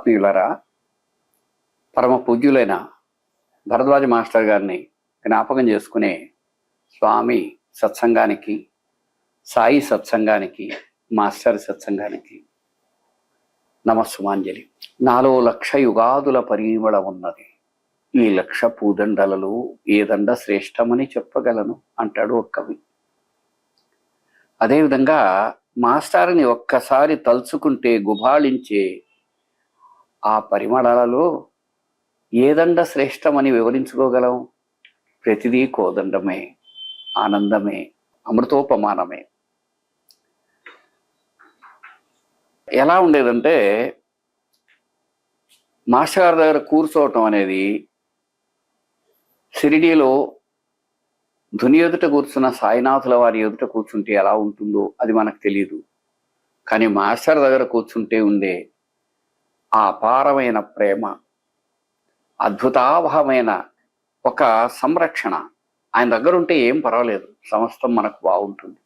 ఆత్మీయులరా పరమ పూజ్యులైన భరద్వాజ మాస్టర్ గారిని జ్ఞాపకం చేసుకునే స్వామి సత్సంగానికి సాయి సత్సంగానికి మాస్టర్ సత్సంగానికి నమస్సుమాంజలి. నాలో లక్ష యుగాదుల పరిమళ ఉన్నది. ఈ లక్ష పూదండలలో ఏ దండ శ్రేష్టమని చెప్పగలను అంటాడు ఒక కవి. అదేవిధంగా మాస్టర్ని ఒక్కసారి తలుచుకుంటే గుబాళించే ఆ పరిమళాలలో ఏదండ శ్రేష్టమని వివరించుకోగలం? ప్రతిదీ కోదండమే ఆనందమే అమృతోపమానమే. ఎలా ఉండేదంటే మాస్టర్ గారి దగ్గర కూర్చోవటం అనేది షిరిడీలో ధుని ఎదుట కూర్చున్న సాయినాథుల వారి ఎదుట కూర్చుంటే ఎలా ఉంటుందో అది మనకు తెలియదు కానీ మాస్టర్ దగ్గర కూర్చుంటే ఉండే ఆ అపారమైన ప్రేమ అద్భుతావహమైన ఒక సంరక్షణ. ఆయన దగ్గర ఉంటే ఏం పర్వాలేదు. సమస్తం మనకు బాగుంటుంది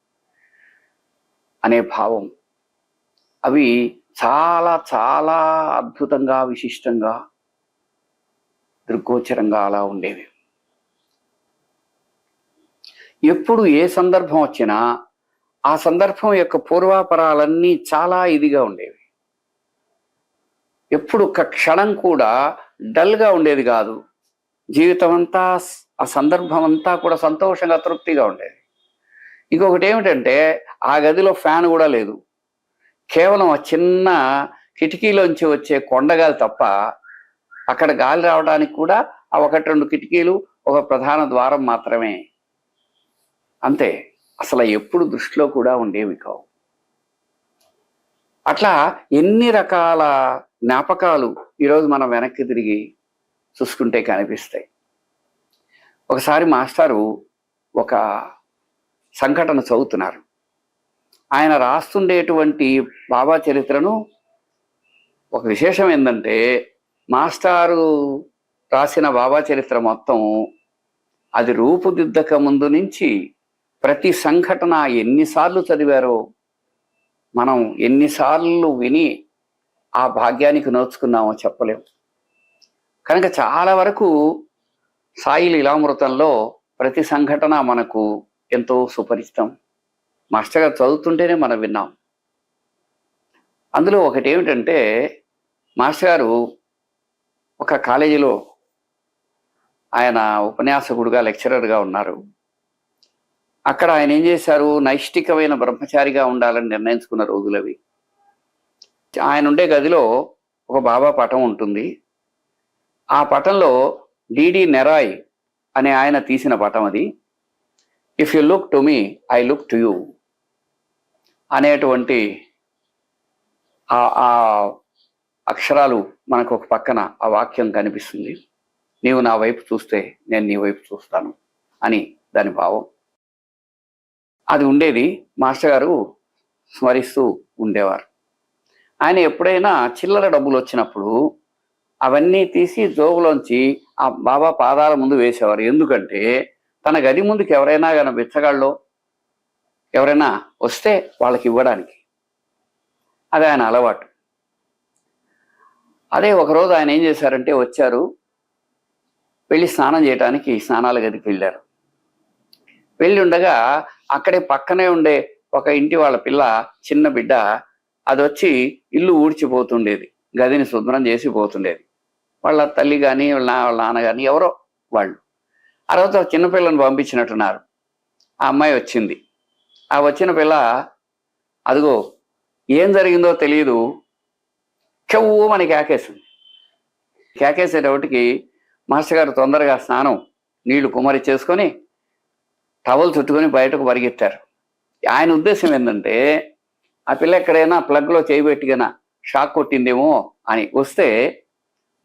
అనే భావం. అవి చాలా చాలా అద్భుతంగా విశిష్టంగా దృగ్గోచరంగా అలా ఉండేవి. ఎప్పుడు ఏ సందర్భం వచ్చినా ఆ సందర్భం యొక్క పూర్వాపరాలన్నీ చాలా ఇదిగా ఉండేవి. ఎప్పుడు ఒక క్షణం కూడా డల్గా ఉండేది కాదు. జీవితం అంతా ఆ సందర్భం అంతా కూడా సంతోషంగా తృప్తిగా ఉండేది. ఇంకొకటి ఏమిటంటే ఆ గదిలో ఫ్యాన్ కూడా లేదు. కేవలం ఆ చిన్న కిటికీలోంచి వచ్చే కొండగాలి తప్ప అక్కడ గాలి రావడానికి కూడా ఆ ఒకటి రెండు కిటికీలు ఒక ప్రధాన ద్వారం మాత్రమే. అంతే. అసలు ఎప్పుడు దృష్టిలో కూడా ఉండేవి కావు. అట్లా ఎన్ని రకాల జ్ఞాపకాలు ఈరోజు మనం వెనక్కి తిరిగి చూసుకుంటే కనిపిస్తాయి. ఒకసారి మాస్టారు ఒక సంఘటన చదువుతున్నారు. ఆయన రాస్తుండేటువంటి బాబా చరిత్రను ఒక విశేషం ఏంటంటే మాస్టారు రాసిన బాబా చరిత్ర మొత్తం అది రూపుదిద్దక ముందు నుంచి ప్రతి సంఘటన ఎన్నిసార్లు చదివారో మనం ఎన్నిసార్లు విని ఆ భాగ్యానికి నోచుకున్నామో చెప్పలేం. కనుక చాలా వరకు సాయి లీలామృతంలో ప్రతి సంఘటన మనకు ఎంతో సుపరిచితం. మాస్టర్ గారు చదువుతుంటేనే మనం విన్నాం. అందులో ఒకటి ఏమిటంటే మాస్టర్ గారు ఒక కాలేజీలో ఆయన ఉపన్యాసకుడుగా లెక్చరర్గా ఉన్నారు. అక్కడ ఆయన ఏం చేశారు? నైష్టికమైన బ్రహ్మచారిగా ఉండాలని నిర్ణయించుకున్న రోజులవి. ఆయన ఉండే గదిలో ఒక బాబా పటం ఉంటుంది. ఆ పటంలో డిడి నెరాయ్ అనే ఆయన తీసిన పటం అది. If you look to me I look to you అనేటువంటి ఆ ఆ అక్షరాలు మనకు ఒక పక్కన ఆ వాక్యం కనిపిస్తుంది. నీవు నా వైపు చూస్తే నేను నీ వైపు చూస్తాను అని దాని భావం. అది ఉండేది మాస్టర్ గారు స్మరిస్తూ ఉండేవారు. ఆయన ఎప్పుడైనా చిల్లర డబ్బులు వచ్చినప్పుడు అవన్నీ తీసి జోబులోంచి ఆ బాబా పాదాల ముందు వేసేవారు. ఎందుకంటే తన గది ముందుకు ఎవరైనా కానీ బిచ్చగాళ్ళు ఎవరైనా వస్తే వాళ్ళకి ఇవ్వడానికి. అది ఆయన అలవాటు. అదే ఒకరోజు ఆయన ఏం చేశారంటే వచ్చారు వెళ్ళి స్నానం చేయడానికి స్నానాల గదికి వెళ్ళారు. వెళ్ళి ఉండగా అక్కడే పక్కనే ఉండే ఒక ఇంటి వాళ్ళ పిల్ల చిన్న బిడ్డ అది వచ్చి ఇల్లు ఊడ్చిపోతుండేది గదిని శుభ్రం చేసి పోతుండేది వాళ్ళ తల్లి కానీ వాళ్ళ వాళ్ళ నాన్న కానీ ఎవరో వాళ్ళు. ఆ తర్వాత చిన్నపిల్లని పంపించినట్టున్నారు. ఆ అమ్మాయి వచ్చింది. ఆ వచ్చిన పిల్ల అదిగో ఏం జరిగిందో తెలియదు చెవు మనకి కేకేసింది. కేకేసేటప్పటికి మాస్టర్ గారు తొందరగా స్నానం నీళ్ళు కుమరి చేసుకొని టవల్ చుట్టుకొని బయటకు పరిగెత్తారు. ఆయన ఉద్దేశం ఏంటంటే ఆ పిల్ల ఎక్కడైనా ప్లగ్లో చేయబెట్టిగన షాక్ కొట్టిందేమో అని వస్తే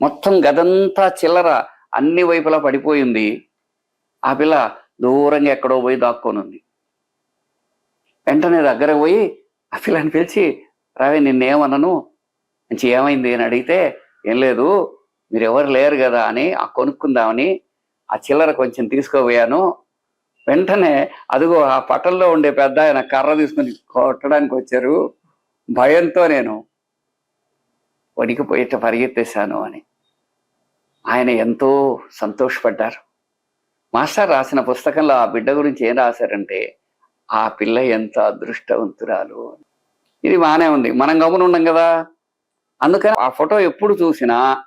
మొత్తం గదంతా చిల్లర అన్ని వైపులా పడిపోయింది ఆ పిల్ల దూరంగా ఎక్కడో పోయి దాక్కొని ఉంది. వెంటనే దగ్గర పోయి ఆ పిల్లని పిలిచి రావే నిన్నేమనను? మంచి ఏమైంది? అని అడిగితే ఏం లేదు మీరు ఎవరు లేరు కదా అని ఆ కొనుక్కుందామని ఆ చిల్లర కొంచెం తీసుకోపోయాను వెంటనే అదిగో ఆ పట్టణంలో ఉండే పెద్ద ఆయన కర్ర తీసుకుని కొట్టడానికి వచ్చారు. భయంతో నేను వణికిపోయేట పరిగెత్తేశాను అని. ఆయన ఎంతో సంతోషపడ్డారు. మాస్టర్ రాసిన పుస్తకంలో ఆ బిడ్డ గురించి ఏం రాశారంటే ఆ పిల్ల ఎంత అదృష్టవంతురాలు. అని. ఇది బాగానే ఉంది. మనం గమనుండం కదా. అందుకని ఆ ఫోటో ఎప్పుడు చూసినా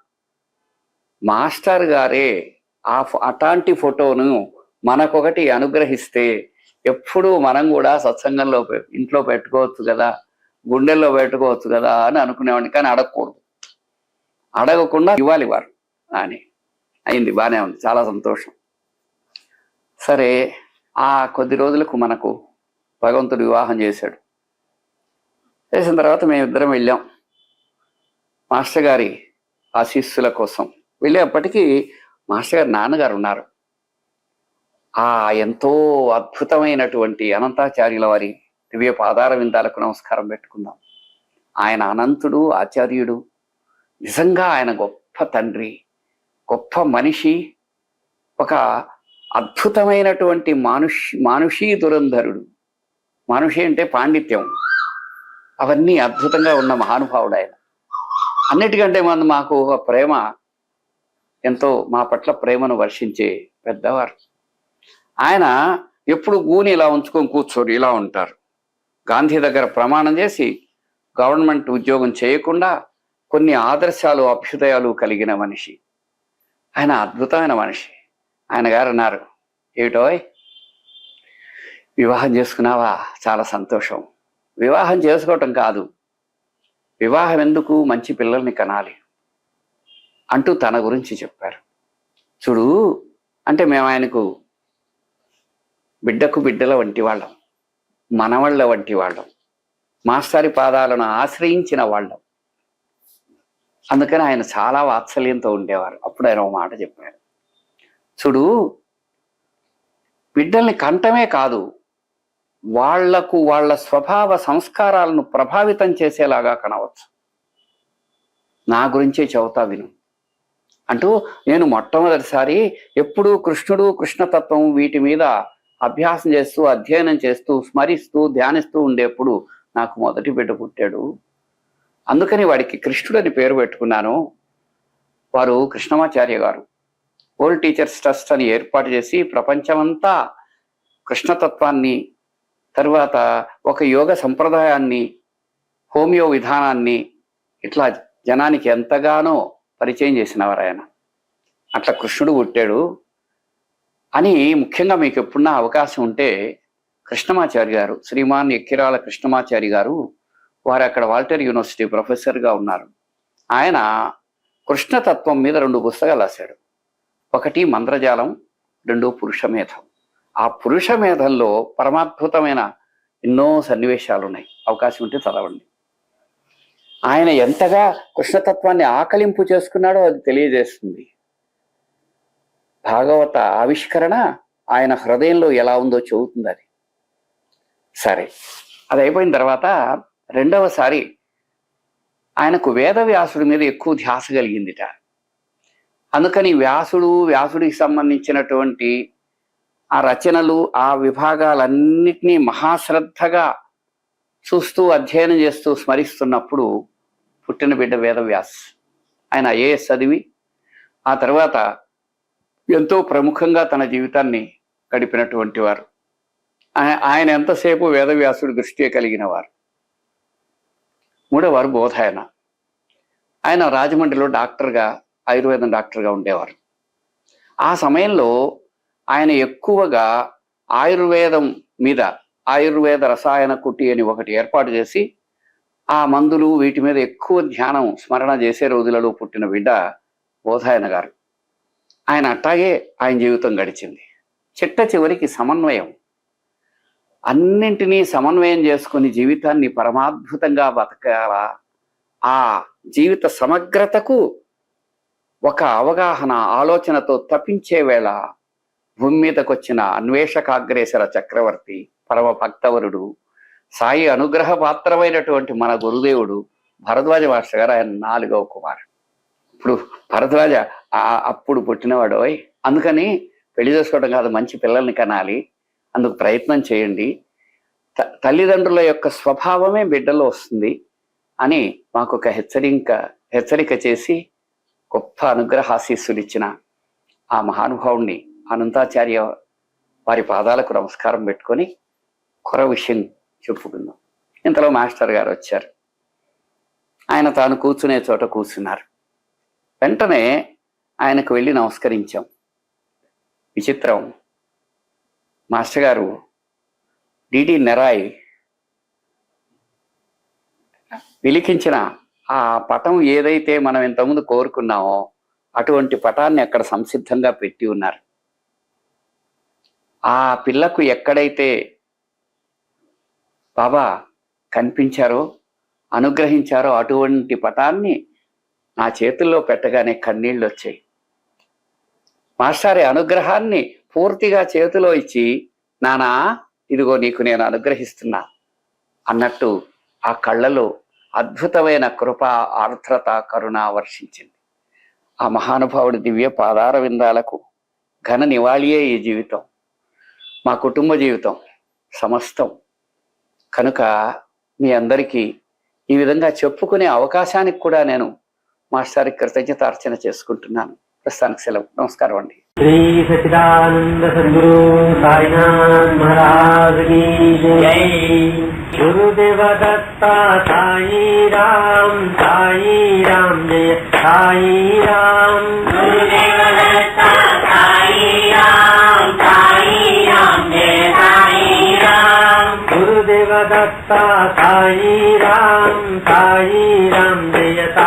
మాస్టర్ గారే ఆ అట్లాంటి ఫోటోను మనకొకటి అనుగ్రహిస్తే ఎప్పుడూ మనం కూడా సత్సంగంలో ఇంట్లో పెట్టుకోవచ్చు కదా గుండెల్లో పెట్టుకోవచ్చు కదా అని అనుకునేవాడిని. కానీ అడగకూడదు. అడగకుండా ఇవ్వాలి వారు. అని. అయింది. బాగానే ఉంది. చాలా సంతోషం. సరే ఆ కొద్ది రోజులకు మనకు భగవంతుడు వివాహం చేశాడు. చేసిన తర్వాత మేమిద్దరం వెళ్ళాం. మాస్టర్ గారి ఆశీస్సుల కోసం. వెళ్ళేప్పటికీ మాస్టర్ గారి నాన్నగారు ఉన్నారు. ఆ ఎంతో అద్భుతమైనటువంటి అనంతాచార్యుల వారి దివ్య పాదార విందాలకు నమస్కారం పెట్టుకుందాం. ఆయన అనంతుడు ఆచార్యుడు నిజంగా ఆయన గొప్ప తండ్రి గొప్ప మనిషి ఒక అద్భుతమైనటువంటి మానుషి మానుషీ దురంధరుడు. మనుషి అంటే పాండిత్యం. అవన్నీ అద్భుతంగా ఉన్న మహానుభావుడు ఆయన. అన్నిటికంటే మన మాకు ఒక ప్రేమ ఎంతో మా పట్ల ప్రేమను వర్షించే పెద్దవారు. ఆయన ఎప్పుడు గూని ఇలా ఉంచుకొని కూర్చోరు ఇలా ఉంటారు. గాంధీ దగ్గర ప్రమాణం చేసి గవర్నమెంట్ ఉద్యోగం చేయకుండా కొన్ని ఆదర్శాలు అభ్యుదయాలు కలిగిన మనిషి. ఆయన అద్భుతమైన మనిషి. ఆయన గారు అన్నారు ఏటోయ్ వివాహం చేసుకున్నావా? చాలా సంతోషం. వివాహం చేసుకోవటం కాదు. వివాహం ఎందుకు? మంచి పిల్లల్ని కనాలి. అంటూ తన గురించి చెప్పారు. చూడు అంటే మేము ఆయనకు బిడ్డకు బిడ్డల వంటి వాళ్ళం మనవళ్ళ వంటి వాళ్ళం మాస్టారి పాదాలను ఆశ్రయించిన వాళ్ళం. అందుకని ఆయన చాలా వాత్సల్యంతో ఉండేవారు. అప్పుడు ఆయన ఒక మాట చెప్పారు. చూడు బిడ్డల్ని కంటమే కాదు వాళ్ళకు వాళ్ళ స్వభావ సంస్కారాలను ప్రభావితం చేసేలాగా కనవచ్చు. నా గురించే చెబుతా విను. అంటూ నేను మొట్టమొదటిసారి ఎప్పుడూ కృష్ణుడు కృష్ణతత్వం వీటి మీద అభ్యాసం చేస్తూ అధ్యయనం చేస్తూ స్మరిస్తూ ధ్యానిస్తూ ఉండేప్పుడు నాకు మొదటి బిడ్డ పుట్టాడు. అందుకని వాడికి కృష్ణుడని పేరు పెట్టుకున్నాను. వారు కృష్ణమాచార్య గారు. ఓల్డ్ టీచర్స్ ట్రస్ట్ అని ఏర్పాటు చేసి ప్రపంచమంతా కృష్ణతత్వాన్ని తర్వాత ఒక యోగ సంప్రదాయాన్ని హోమియో విధానాన్ని ఇట్లా జనానికి ఎంతగానో పరిచయం చేసినవారు ఆయన అట్లా కృష్ణుడు పుట్టాడు. అని ముఖ్యంగా మీకు ఎప్పుడున్నా అవకాశం ఉంటే కృష్ణమాచారి గారు శ్రీమాన్ ఎక్కిరాల కృష్ణమాచారి గారు వారు అక్కడ వాల్టర్ యూనివర్సిటీ ప్రొఫెసర్గా ఉన్నారు. ఆయన కృష్ణతత్వం మీద రెండు పుస్తకాలు రాశాడు. ఒకటి మంత్రజాలం రెండు పురుషమేధం ఆ పురుషమేధంలో పరమాద్భుతమైన ఎన్నో సన్నివేశాలు ఉన్నాయి అవకాశం ఉంటే చదవండి. ఆయన ఎంతగా కృష్ణతత్వాన్ని ఆకలింపు చేసుకున్నాడో అది తెలియజేస్తుంది. భాగవత ఆవిష్కరణ ఆయన హృదయంలో ఎలా ఉందో చెబుతుంది అది. సరే అది అయిపోయిన తర్వాత రెండవసారి ఆయనకు వేదవ్యాసుడి మీద ఎక్కువ ధ్యాస కలిగిందిట. అందుకని వ్యాసుడు వ్యాసుడికి సంబంధించినటువంటి ఆ రచనలు ఆ విభాగాలన్నిటినీ మహాశ్రద్ధగా చూస్తూ అధ్యయనం చేస్తూ స్మరిస్తున్నప్పుడు పుట్టిన బిడ్డ వేదవ్యాస్. ఆయన ఐఏఎస్ చదివి ఆ తర్వాత ఎంతో ప్రముఖంగా తన జీవితాన్ని గడిపినటువంటి వారు. ఆయన ఎంతసేపు వేదవ్యాసుడి దృష్టి కలిగిన వారు మూడవవారు బోధాయన. ఆయన రాజమండ్రిలో డాక్టర్గా ఆయుర్వేదం డాక్టర్గా ఉండేవారు. ఆ సమయంలో ఆయన ఎక్కువగా ఆయుర్వేదం మీద ఆయుర్వేద రసాయన కుట్టి అని ఒకటి ఏర్పాటు చేసి ఆ మందులు వీటి మీద ఎక్కువ ధ్యానం స్మరణ చేసే రోజులలో పుట్టిన బిడ్డ బోధాయన గారు. ఆయన అట్టాగే ఆయన జీవితం గడిచింది. చిట్ట చివరికి సమన్వయం. అన్నింటినీ సమన్వయం చేసుకుని జీవితాన్ని పరమాద్భుతంగా బతకాలా? ఆ జీవిత సమగ్రతకు ఒక అవగాహన ఆలోచనతో తప్పించే వేళ భూమి మీదకొచ్చిన అన్వేషకాగ్రేసర చక్రవర్తి పరమ భక్తవరుడు సాయి అనుగ్రహ పాత్రమైనటువంటి మన గురుదేవుడు భరద్వాజ మాస్టర్ గారు ఆయన నాలుగవ కుమారుడు. ఇప్పుడు భరద్వాజ అప్పుడు పుట్టినవాడు అందుకని పెళ్ళి చేసుకోవడం కాదు మంచి పిల్లల్ని కనాలి. అందుకు ప్రయత్నం చేయండి. త- తల్లిదండ్రుల యొక్క స్వభావమే బిడ్డలో వస్తుంది అని మాకు ఒక హెచ్చరిక హెచ్చరిక చేసి గొప్ప అనుగ్రహాశీస్సులు ఇచ్చిన ఆ మహానుభావుణ్ణి అనంతాచార్య వారి పాదాలకు నమస్కారం పెట్టుకొని కొర విషయం చెప్పుకుందాం. ఇంతలో మాస్టర్ గారు వచ్చారు. ఆయన తాను కూర్చునే చోట కూర్చున్నారు. వెంటనే ఆయనకు వెళ్ళి నమస్కరించాం. విచిత్రం. మాస్టర్ గారు డిడి నెరాయ్ విలిఖించిన ఆ పటం ఏదైతే మనం ఇంతకుముందు కోరుకున్నామో అటువంటి పటాన్ని అక్కడ సంసిద్ధంగా పెట్టి ఉన్నారు. ఆ పిల్లకు ఎక్కడైతే బాబా కనిపించారో అనుగ్రహించారో అటువంటి పటాన్ని నా చేతుల్లో పెట్టగానే కన్నీళ్ళు వచ్చాయి మాస్టారి అనుగ్రహాన్ని పూర్తిగా చేతిలో ఇచ్చి నానా ఇదిగో నీకు నేను అనుగ్రహిస్తున్నా అన్నట్టు ఆ కళ్ళలో అద్భుతమైన కృప ఆర్ద్రత కరుణ వర్షించింది. ఆ మహానుభావుడి దివ్య పాదార విందాలకు ఘన నివాళియే ఈ జీవితం. మా కుటుంబ జీవితం సమస్తం. కనుక మీ అందరికీ ఈ విధంగా చెప్పుకునే అవకాశానికి కూడా నేను మాస్టార్కి కృతజ్ఞత అర్చన చేసుకుంటున్నాను. ప్రస్తుతానికి సెలవు. నమస్కారం అండి. శ్రీ సచిదానంద సద్గురు సాయినాథ్ మహారాజ్ కీ జై. దత్త సాయి రామ్ సాయి రామ్ జయ సాయి రామ్ గురుదేవ దత్త సాయి రామ్ సాయి రామ్ జయ సాయి రామ్ గురుదేవ దత్త సాయి రామ్ సాయి రామ్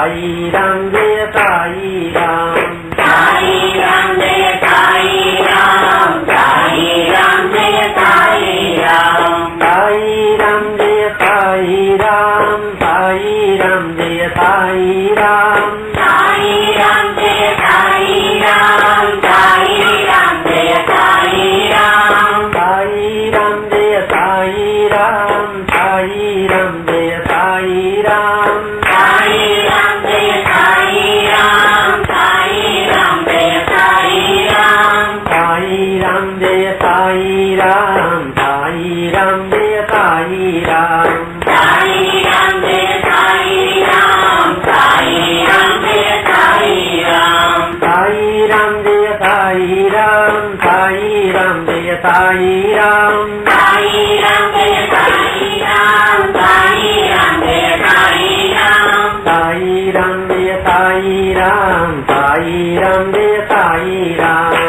தாயிரம் தாயிரம் साई राम